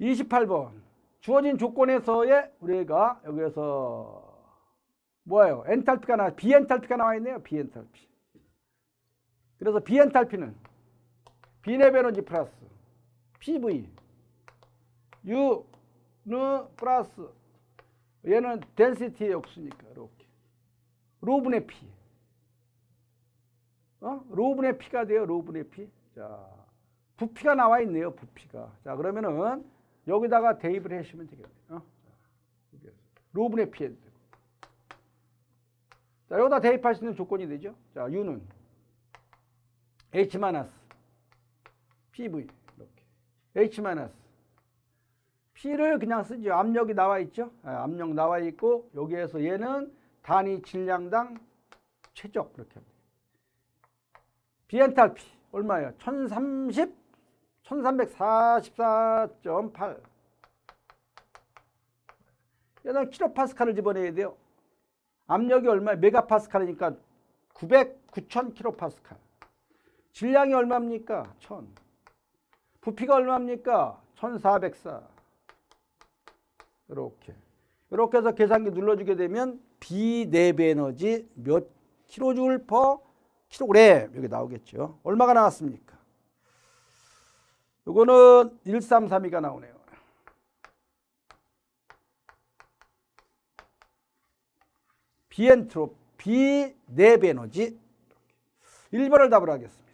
28번. 주어진 조건에서의 우리가 여기에서 뭐예요? 엔탈피가 나, 비엔탈피가 나와 있네요. 비엔탈피. 그래서 비엔탈피는 에너지 플러스 PV U는 플러스 얘는 덴시티의 역수니까 이렇게 로분의 P 어? 로분의 P가 돼요. 로분의 P. 자, 부피가 나와 있네요. 부피가. 자, 그러면은 여기다가 대입을 하시면 되겠네요. 어? 해도 되고. 자, 여기다 대입할 수 있는 조건이 되죠. 자, U는 H 마이너스 PV 이렇게 H 마이너스 P를 그냥 쓰죠. 압력이 나와 있죠. 아, 압력 나와 있고 여기에서 얘는 단위 질량당 최적 합니다. 비엔탈피 얼마예요? 1030 1344.8 얘는 킬로파스칼을 집어내야 돼요. 압력이 얼마? 메가파스칼이니까 900 9000 킬로파스칼. 질량이 얼마입니까? 1000. 부피가 얼마입니까? 1404. 이렇게. 이렇게 해서 계산기 눌러주게 되면 비내배 에너지 몇 킬로줄 퍼 킬로그램 여기 나오겠죠. 얼마가 나왔습니까? 요거는 1332가 나오네요. 비엔트로 비내배 에너지 1번을 답을 하겠습니다.